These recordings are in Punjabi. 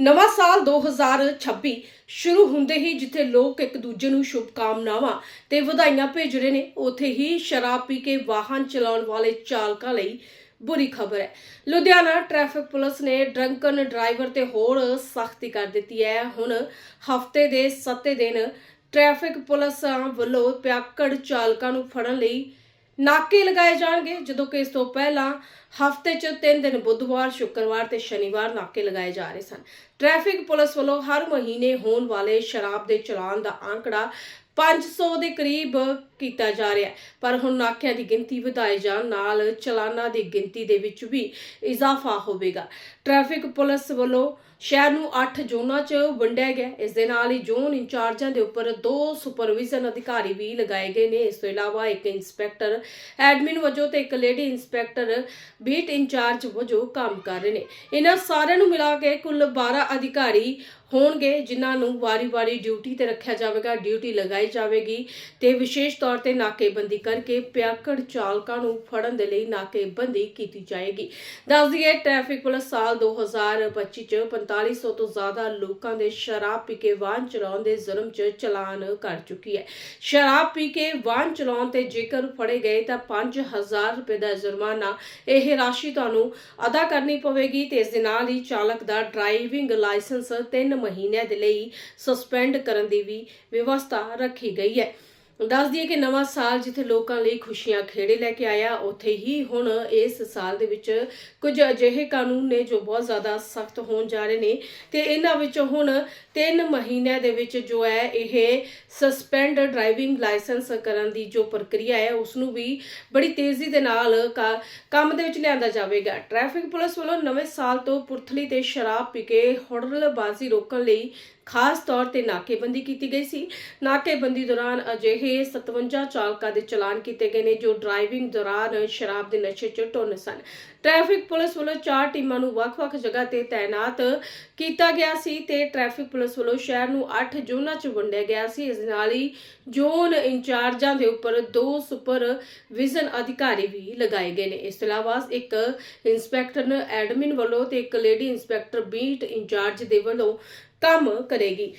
ਨਵਾਂ ਸਾਲ 2026 ਸ਼ੁਰੂ ਹੁੰਦੇ ਹੀ ਜਿੱਥੇ ਲੋਕ ਇੱਕ ਦੂਜੇ ਨੂੰ ਸ਼ੁਭ ਕਾਮਨਾਵਾਂ ਤੇ ਵਧਾਈਆਂ ਭੇਜ ਰਹੇ ਨੇ, ਉੱਥੇ ਹੀ ਸ਼ਰਾਬ ਪੀ ਕੇ ਵਾਹਨ ਚਲਾਉਣ ਵਾਲੇ ਚਾਲਕਾਂ ਲਈ ਬੁਰੀ ਖਬਰ ਹੈ। ਲੁਧਿਆਣਾ ਟ੍ਰੈਫਿਕ ਪੁਲਿਸ ਨੇ ਡਰੰਕਨ ਡਰਾਈਵਰ ਤੇ ਹੋਰ ਸਖਤੀ ਕਰ ਦਿੱਤੀ ਹੈ। ਹੁਣ ਹਫ਼ਤੇ ਦੇ 7 ਦਿਨ ਟ੍ਰੈਫਿਕ ਪੁਲਿਸ ਵੱਲੋਂ ਪਿਆਕੜ ਚਾਲਕਾਂ ਨੂੰ ਫੜਨ ਲਈ ਨਾਕੇ ਲਗਾਏ ਜਾਣਗੇ। ਜਦੋਂ ਕਿ ਇਸ ਤੋਂ ਪਹਿਲਾਂ ਹਫ਼ਤੇ 'ਚ 3 ਦਿਨ ਬੁੱਧਵਾਰ, ਸ਼ੁੱਕਰਵਾਰ ਤੇ ਸ਼ਨੀਵਾਰ ਨਾਕੇ ਲਗਾਏ ਜਾ ਰਹੇ ਸਨ। ਟ੍ਰੈਫਿਕ ਪੁਲਿਸ ਵੱਲੋਂ ਹਰ ਮਹੀਨੇ ਹੋਣ ਵਾਲੇ ਸ਼ਰਾਬ ਦੇ ਚਲਾਨ ਦਾ ਆંકੜਾ 500 ਦੇ ਕਰੀਬ ਕੀਤਾ ਜਾ ਰਿਹਾ ਹੈ। ਪਰ ਹੁਣ ਨਾਕਿਆਂ ਦੀ ਗਿਣਤੀ ਵਧਾਏ ਜਾਣ ਨਾਲ ਚਲਾਨਾਂ ਦੀ ਗਿਣਤੀ ਦੇ ਵਿੱਚ ਵੀ ਇਜ਼ਾਫਾ ਹੋਵੇਗਾ। ਟ੍ਰੈਫਿਕ ਪੁਲਿਸ ਵੱਲੋਂ ਸ਼ਹਿਰ ਨੂੰ 8 ਜ਼ੋਨਾਂ 'ਚ ਵੰਡਿਆ ਗਿਆ। ਇਸ ਦੇ ਨਾਲ ਹੀ ਜ਼ੋਨ ਇੰਚਾਰਜਾਂ ਦੇ ਉੱਪਰ ਦੋ ਸੁਪਰਵਿਜ਼ਨ ਅਧਿਕਾਰੀ ਵੀ ਲਗਾਏ ਗਏ ਨੇ। ਇਸ ਤੋਂ ਇਲਾਵਾ ਇੱਕ ਇੰਸਪੈਕਟਰ, ਐਡਮਿਨ ਵਜੋਂ ਤੇ ਇੱਕ ਲੇਡੀ ਇੰਸਪੈਕਟਰ ਬੀਟ ਇੰਚਾਰਜ ਵਜੋਂ ਕੰਮ ਕਰ ਰਹੇ ਨੇ। ਇਹਨਾਂ ਸਾਰਿਆਂ ਨੂੰ ਮਿਲਾ ਕੇ ਕੁੱਲ 12 ਅਧਿਕਾਰੀ ਹੋਣਗੇ, ਜਿਨ੍ਹਾਂ ਨੂੰ ਵਾਰੀ-ਵਾਰੀ ਡਿਊਟੀ ਤੇ ਰੱਖਿਆ ਜਾਵੇਗਾ। ਡਿਊਟੀ ਲਗਾਈ ਜਾਵੇਗੀ ਤੇ ਵਿਸ਼ੇਸ਼ ਤੌਰ ਤੇ ਨਾਕੇਬੰਦੀ ਕਰਕੇ ਪਿਆਕੜ ਚਾਲਕਾਂ ਨੂੰ ਫੜਨ ਦੇ ਲਈ ਨਾਕੇਬੰਦੀ ਕੀਤੀ ਜਾਏਗੀ। ਦੱਸ ਦਈਏ ਟ੍ਰੈਫਿਕ ਪੁਲਿਸ ਸਾਲ 2025 ਚ 4500 ਤੋਂ ਜ਼ਿਆਦਾ ਲੋਕਾਂ ਦੇ ਸ਼ਰਾਬ ਪੀ ਕੇ ਵਾਹਨ ਚਲਾਉਣ ਦੇ ਜ਼ੁਰਮ ਚ ਚਲਾਨ ਕਰ ਚੁੱਕੀ ਹੈ। ਸ਼ਰਾਬ ਪੀ ਕੇ ਵਾਹਨ ਚਲਾਉਣ ਤੇ ਜੇਕਰ ਫੜੇ ਗਏ ਤਾਂ 5000 ਰੁਪਏ ਦਾ ਜੁਰਮਾਨਾ ਇਹ ਰਾਸ਼ੀ ਤੁਹਾਨੂੰ ਅਦਾ ਕਰਨੀ ਪਵੇਗੀ ਤੇ ਇਸ ਦੇ ਨਾਲ ਹੀ ਚਾਲਕ ਦਾ ਡਰਾਈਵਿੰਗ ਲਾਇਸੈਂਸ 3 ਮਹੀਨਿਆਂ ਦੇ ਲਈ ਸਸਪੈਂਡ ਕਰਨ ਦੀ ਵੀ ਵਿਵਸਥਾ ਰੱਖੀ ਗਈ ਹੈ। ਦੱਸ ਦਈਏ ਕਿ ਨਵਾਂ ਸਾਲ ਜਿੱਥੇ ਲੋਕਾਂ ਲਈ ਖੁਸ਼ੀਆਂ ਖੇੜੇ ਲੈ ਕੇ ਆਇਆ, ਉੱਥੇ ਹੀ ਹੁਣ ਇਸ ਸਾਲ ਦੇ ਵਿੱਚ ਕੁਝ ਅਜਿਹੇ ਕਾਨੂੰਨ ਨੇ ਜੋ ਬਹੁਤ ਜ਼ਿਆਦਾ ਸਖਤ ਹੋਣ ਜਾ ਰਹੇ ਨੇ ਤੇ ਇਹਨਾਂ ਵਿੱਚ ਹੁਣ 3 ਮਹੀਨਿਆਂ ਦੇ ਵਿੱਚ ਜੋ ਹੈ ਇਹ ਸਸਪੈਂਡ ਡਰਾਈਵਿੰਗ ਲਾਇਸੈਂਸ ਕਰਨ ਦੀ ਜੋ ਪ੍ਰਕਿਰਿਆ ਹੈ ਉਸ ਨੂੰ ਵੀ ਬੜੀ ਤੇਜ਼ੀ ਦੇ ਨਾਲ ਕਾ- ਕੰਮ ਦੇ ਵਿੱਚ ਲਿਆਂਦਾ ਜਾਵੇਗਾ। ਟ੍ਰੈਫਿਕ ਪੁਲਿਸ ਵੱਲੋਂ ਨਵੇਂ ਸਾਲ ਤੋਂ ਪੁਰਥਲੀ ਤੇ ਸ਼ਰਾਬ ਪੀ ਕੇ ਹੁੜਲਬਾਜ਼ੀ ਰੋਕਣ ਲਈ ਖਾਸ ਤੌਰ ਤੇ ਨਾਕੇਬੰਦੀ ਕੀਤੀ ਗਈ ਸੀ। ਨਾਕੇਬੰਦੀ ਦੌਰਾਨ ਅਜਿਹੇ 57 ਚਾਲਕਾਂ ਦੇ ਚਲਾਨ ਕੀਤੇ ਗਏ ਨੇ ਜੋ ਡਰਾਈਵਿੰਗ ਦੌਰਾਨ ਸ਼ਰਾਬ ਦੇ ਨਸ਼ੇ 'ਚ ਟੁੰਨ ਸਨ। ਟ੍ਰੈਫਿਕ ਪੁਲਿਸ ਵੱਲੋਂ ਚਾਰ ਟੀਮਾਂ ਨੂੰ ਵੱਖ-ਵੱਖ ਜਗ੍ਹਾ ਤੇ ਤਾਇਨਾਤ ਕੀਤਾ ਗਿਆ ਸੀ ਤੇ ਟ੍ਰੈਫਿਕ ਪੁਲਿਸ ਵੱਲੋਂ ਸ਼ਹਿਰ ਨੂੰ 8 ਜ਼ੋਨਾਂ 'ਚ ਵੰਡਿਆ ਗਿਆ ਸੀ। ਇਸ ਨਾਲ ਹੀ ਜ਼ੋਨ ਇੰਚਾਰਜਾਂ ਦੇ ਉੱਪਰ ਦੋ ਸੁਪਰ ਵਿਜ਼ਨ ਅਧਿਕਾਰੀ ਵੀ ਲਗਾਏ ਗਏ ਨੇ। ਇਸ ਤੋਂ ਇਲਾਵਾ ਇੱਕ ਇੰਸਪੈਕਟਰ ਐਡਮਿਨ ਵੱਲੋਂ ਤੇ ਇੱਕ ਲੇਡੀ ਇੰਸਪੈਕਟਰ ਬੀਟ ਇੰਚਾਰਜ ਦੇ ਵੱਲੋਂ ਕੰਮ ਕਰੇਗੀ।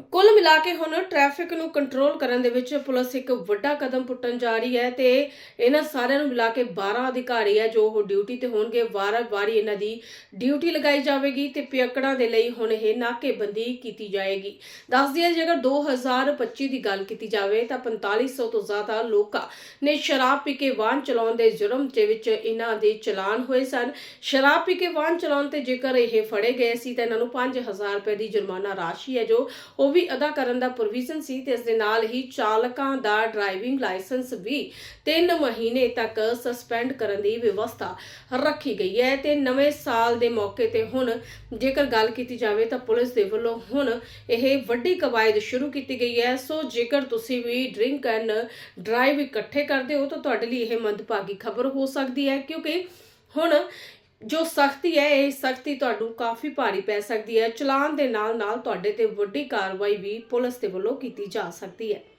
ਕੁੱਲ ਮਿਲਾ ਕੇ ਹੁਣ ਟ੍ਰੈਫਿਕ ਨੂੰ ਕੰਟਰੋਲ ਕਰਨ ਦੇ ਵਿੱਚ ਪੁਲਿਸ ਇੱਕ ਵੱਡਾ ਕਦਮ ਪੁੱਟਣ ਜਾ ਰਹੀ ਹੈ ਤੇ ਇਹਨਾਂ ਸਾਰਿਆਂ ਨੂੰ ਮਿਲਾ ਕੇ 12 ਅਧਿਕਾਰੀ ਹੈ ਜੋ ਉਹ ਡਿਊਟੀ ਤੇ ਹੋਣਗੇ। ਵਾਰ-ਵਾਰੀ ਇਹਨਾਂ ਦੀ ਡਿਊਟੀ ਲਗਾਈ ਜਾਵੇਗੀ ਤੇ ਪਿਅਕੜਾਂ ਦੇ ਲਈ ਹੁਣ ਇਹ ਨਾਕੇਬੰਦੀ ਕੀਤੀ ਜਾਏਗੀ। ਦੱਸ ਦਈਏ, ਜੇਕਰ 2025 ਦੀ ਗੱਲ ਕੀਤੀ ਜਾਵੇ ਤਾਂ 4500 ਤੋਂ ਜ਼ਿਆਦਾ ਲੋਕਾਂ ਨੇ ਸ਼ਰਾਬ ਪੀ ਕੇ ਵਾਹਨ ਚਲਾਉਣ ਦੇ ਜੁਰਮ ਦੇ ਵਿੱਚ ਇਹਨਾਂ ਦੇ ਚਲਾਨ ਹੋਏ ਸਨ। ਸ਼ਰਾਬ ਪੀ ਕੇ ਵਾਹਨ ਚਲਾਉਣ ਤੇ ਜੇਕਰ ਇਹ ਫੜੇ ਗਏ ਸੀ ਤਾਂ ਇਹਨਾਂ ਨੂੰ 5000 ਰੁਪਏ ਦੀ ਜੁਰਮਾਨਾ ਰਾਸ਼ੀ ਹੈ ਜੋ ਉਹ ਉਹ ਵੀ ਅਦਾ ਕਰਨ ਦਾ ਪ੍ਰੋਵੀਜ਼ਨ ਸੀ ਤੇ ਇਸ ਦੇ ਨਾਲ ਹੀ ਚਾਲਕਾਂ ਦਾ ਡਰਾਈਵਿੰਗ ਲਾਇਸੈਂਸ ਵੀ 3 ਮਹੀਨੇ ਤੱਕ ਸਸਪੈਂਡ ਕਰਨ ਦੀ ਵਿਵਸਥਾ ਰੱਖੀ ਗਈ ਹੈ ਤੇ ਨਵੇਂ ਸਾਲ ਦੇ ਮੌਕੇ ਤੇ ਹੁਣ ਜੇਕਰ ਗੱਲ ਕੀਤੀ ਜਾਵੇ ਤਾਂ ਪੁਲਿਸ ਦੇ ਵੱਲੋਂ ਹੁਣ ਇਹ ਵੱਡੀ ਕਵਾਇਦ ਸ਼ੁਰੂ ਕੀਤੀ ਗਈ ਹੈ। ਸੋ ਜੇਕਰ ਤੁਸੀਂ ਵੀ ਡਰਿੰਕ ਐਂਡ ਡਰਾਈਵ ਇਕੱਠੇ ਕਰਦੇ ਹੋ ਤਾਂ ਤੁਹਾਡੇ ਲਈ ਇਹ ਮੰਦਭਾਗੀ ਖਬਰ ਹੋ ਸਕਦੀ ਹੈ ਕਿਉਂਕਿ ਹੁਣ ਜੋ ਸਖਤੀ ਹੈ, ਇਹ ਸਖਤੀ ਤੁਹਾਨੂੰ ਕਾਫੀ ਭਾਰੀ ਪੈ ਸਕਦੀ ਹੈ। ਚਲਾਨ ਦੇ ਨਾਲ ਨਾਲ ਤੁਹਾਡੇ ਤੇ ਵੱਡੀ ਕਾਰਵਾਈ ਵੀ ਪੁਲਿਸ ਦੇ ਵੱਲੋਂ ਕੀਤੀ ਜਾ ਸਕਦੀ ਹੈ।